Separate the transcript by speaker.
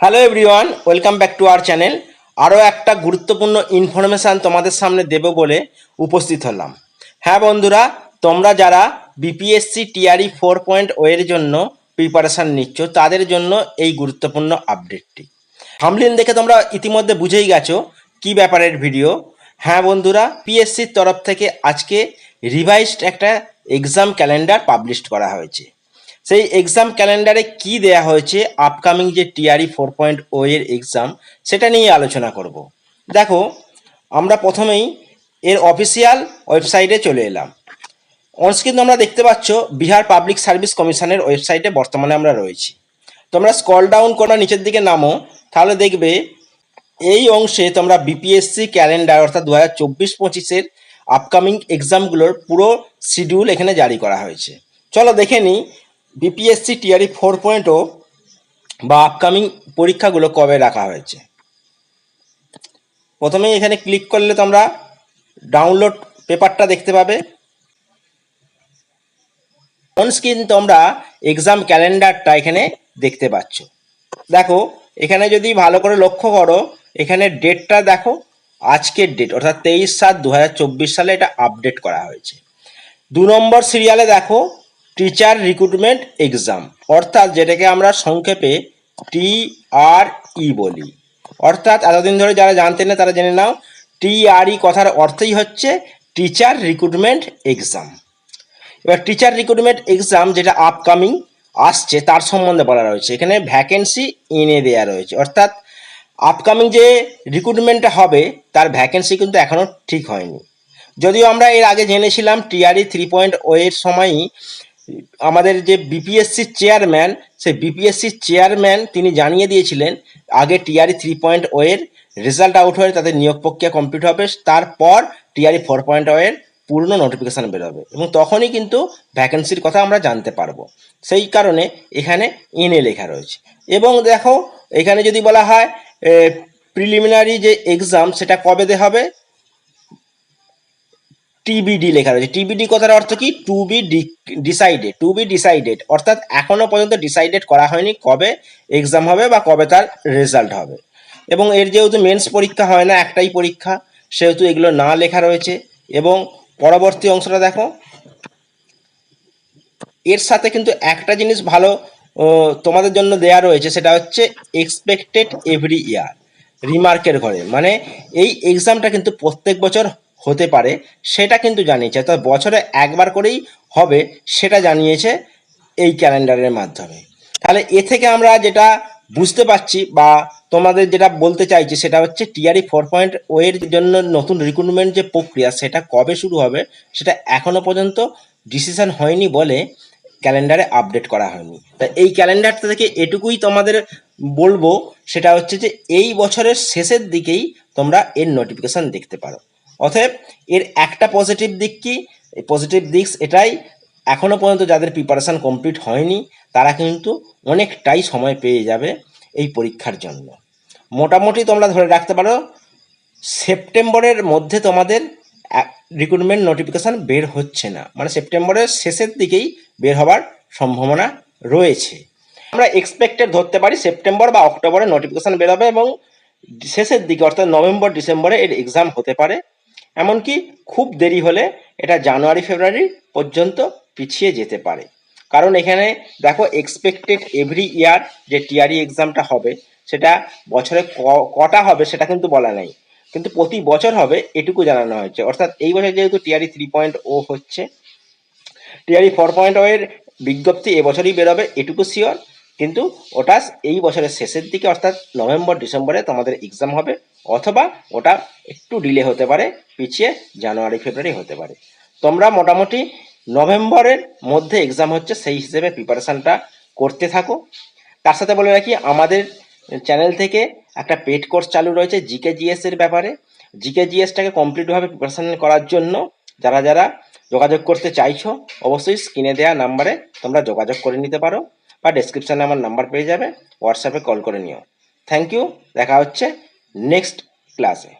Speaker 1: Hello everyone welcome back to our channel আরও একটা গুরুত্বপূর্ণ ইনফরমেশান তোমাদের সামনে দেব বলে উপস্থিত হলাম। হ্যাঁ বন্ধুরা, তোমরা যারা BPSC TRE four point O এর জন্য প্রিপারেশান নিচ্ছ, তাদের জন্য এই গুরুত্বপূর্ণ আপডেটটি থামলিন দেখে তোমরা ইতিমধ্যে বুঝেই গেছো কি ব্যাপারের ভিডিও হ্যাঁ বন্ধুরা পিএসসির তরফ থেকে আজকে রিভাইজড একটা এক্সাম ক্যালেন্ডার পাবলিশ করা হয়েছে। সেই এক্সাম ক্যালেন্ডারে কি দেয়া হয়েছে? আপকামিং যে টিআরই ফোর পয়েন্ট ও এর এক্সাম সেটা নিয়ে আলোচনা করব। দেখো, আমরা প্রথমেই এর অফিসিয়াল ওয়েবসাইটে চলে এলাম। অনস্ক্রিন তোমরা দেখতে পাচ্ছ, বিহার পাবলিক সার্ভিস কমিশনের ওয়েবসাইটে বর্তমানে আমরা রয়েছি। তোমরা স্কল ডাউন করা, নিচের দিকে নামো, তাহলে দেখবে এই অংশে তোমরা বিপিএসসি ক্যালেন্ডার অর্থাৎ দু হাজার চব্বিশ পঁচিশের আপকামিং এক্সামগুলোর পুরো শিডিউল এখানে জারি করা হয়েছে। চলো দেখে নিই BPSC TRE four point O বা আপকামিং পরীক্ষাগুলো কবে রাখা হয়েছে? প্রথমেই এখানে ক্লিক করলে তোমরা ডাউনলোড পেপারটা দেখতে পাবে। অন স্ক্রিন তোমরা এক্সাম ক্যালেন্ডারটা এখানে দেখতে পাচ্ছ। দেখো, এখানে যদি ভালো করে লক্ষ্য করো, এখানে ডেটটা দেখো, আজকের ডেট অর্থাৎ তেইশ সাত দু সালে এটা আপডেট করা হয়েছে। দু নম্বর সিরিয়ালে দেখো টিচার রিক্রুটমেন্ট এক্সাম অর্থাৎ যেটাকে আমরা সংক্ষেপে টি আর ই বলি। অর্থাৎ এতদিন ধরে যারা জানতেন না, তারা জেনে নাও টি আর ই কথার অর্থই হচ্ছে টিচার রিক্রুটমেন্ট এক্সাম এবার টিচার রিক্রুটমেন্ট এক্সাম যেটা আপকামিং আসছে, তার সম্বন্ধে বলা রয়েছে। এখানে ভ্যাকেন্সি এনে দেওয়া রয়েছে। অর্থাৎ আপকামিং যে রিক্রুটমেন্টটা হবে, তার ভ্যাকেন্সি কিন্তু এখনও ঠিক হয়নি। যদিও আমরা এর আগে জেনেছিলাম টিআরই থ্রি পয়েন্ট ও এর সময়ই আমাদের যে বিপিএসসির চেয়ারম্যান সেই বিপিএসসির চেয়ারম্যান তিনি জানিয়ে দিয়েছিলেন, আগে টিআরই থ্রি পয়েন্ট ও এর রেজাল্ট আউট হয়ে তাদের নিয়োগ প্রক্রিয়া কমপ্লিট হবে, তারপর টিআরই ফোর পয়েন্ট ও এর পূর্ণ নোটিফিকেশান বেরোবে এবং তখনই কিন্তু ভ্যাকেন্সির কথা আমরা জানতে পারব। সেই কারণে এখানে এনে লেখা রয়েছে। এবং দেখো, এখানে যদি বলা হয় প্রিলিমিনারি যে এক্সাম সেটা কবে হবে? টিবিডি লেখা রয়েছে। টিবিডি কথার অর্থ কি? To be decided to be decided অর্থাৎ এখনও পর্যন্ত ডিসাইডেড করা হয়নি কবে এক্সাম হবে বা কবে তার রেজাল্ট হবে। এবং এর যেহেতু মেন্স পরীক্ষা হয় না, একটাই পরীক্ষা, সেহেতু এগুলো না লেখা রয়েছে। এবং পরবর্তী অংশটা দেখো। এর সাথে কিন্তু একটা জিনিস ভালো তোমাদের জন্য দেয়া রয়েছে, সেটা হচ্ছে এক্সপেক্টেড এভরি ইয়ার রিমার্কের ঘরে। মানে এই এক্সামটা কিন্তু প্রত্যেক বছর হতে পারে, সেটা কিন্তু জানিয়েছে। অর্থাৎ বছরে একবার করেই হবে, সেটা জানিয়েছে এই ক্যালেন্ডারের মাধ্যমে। তাহলে এ থেকে আমরা যেটা বুঝতে পারছি বা তোমাদের যেটা বলতে চাইছি, সেটা হচ্ছে টিআরই ফোর পয়েন্ট ও এর জন্য নতুন রিক্রুটমেন্ট যে প্রক্রিয়া, সেটা কবে শুরু হবে, সেটা এখনও পর্যন্ত ডিসিশন হয়নি বলে ক্যালেন্ডারে আপডেট করা হয়নি। তা এই ক্যালেন্ডারটা থেকে এটুকুই তোমাদের বলব, সেটা হচ্ছে যে এই বছরের শেষের দিকেই তোমরা এর নোটিফিকেশান দেখতে পারো। অতএব এর একটা পজিটিভ দিক কি? পজিটিভ দিক এটাই এখনও পর্যন্ত যাদের প্রিপারেশন কমপ্লিট হয়নি, তারা কিন্তু অনেকটাই সময় পেয়ে যাবে এই পরীক্ষার জন্য। মোটামুটি তোমরা ধরে রাখতে পারো, সেপ্টেম্বরের মধ্যে তোমাদের রিক্রুটমেন্ট নোটিফিকেশান বের হচ্ছে না। মানে সেপ্টেম্বরের শেষের দিকেই বের হবার সম্ভাবনা রয়েছে। আমরা এক্সপেক্টেড ধরতে পারি সেপ্টেম্বর বা অক্টোবরে নোটিফিকেশান বেরোবে এবং শেষের দিকে অর্থাৎ নভেম্বর, ডিসেম্বরে এর এক্সাম হতে পারে। এমনকি খুব দেরি হলে এটা জানুয়ারি, ফেব্রুয়ারি পর্যন্ত পিছিয়ে যেতে পারে। কারণ এখানে দেখো এক্সপেক্টেড এভরি ইয়ার যে টিআরই এক্সামটা হবে, সেটা বছরে কটা হবে সেটা কিন্তু বলা নাই। কিন্তু প্রতি বছর হবে এটুকু জানানো হয়েছে। অর্থাৎ এই বছর যেহেতু টিআরই থ্রি পয়েন্ট ও হচ্ছে টিআরই ফোর পয়েন্ট ও এর বিজ্ঞপ্তি এবছরই বেরোবে এটুকু শিওর কিন্তু ওটা এই বছরের শেষের দিকে, অর্থাৎ নভেম্বর, ডিসেম্বরে তোমাদের এক্সাম হবে। অথবা ওটা একটু ডিলে হতে পারে, পিছিয়ে জানুয়ারি ফেব্রুয়ারি হতে পারে। তোমরা মোটামুটি নভেম্বরের মধ্যে এক্সাম হচ্ছে, সেই হিসেবে প্রিপারেশানটা করতে থাকো। তার সাথে বলে রাখি, আমাদের চ্যানেল থেকে একটা পেড কোর্স চালু রয়েছে জিকে জিএস এর ব্যাপারে। জিকে জিএসটাকে কমপ্লিটভাবে প্রিপারেশন করার জন্য যারা যারা যোগাযোগ করতে চাইছো, অবশ্যই স্ক্রিনে দেওয়া নাম্বারে তোমরা যোগাযোগ করে নিতে পারো বা ডেসক্রিপশানে আমার নাম্বার পেয়ে যাবে হোয়াটসঅ্যাপে কল করে নিও। থ্যাংক ইউ দেখা হচ্ছে। নেক্সট ক্লাসে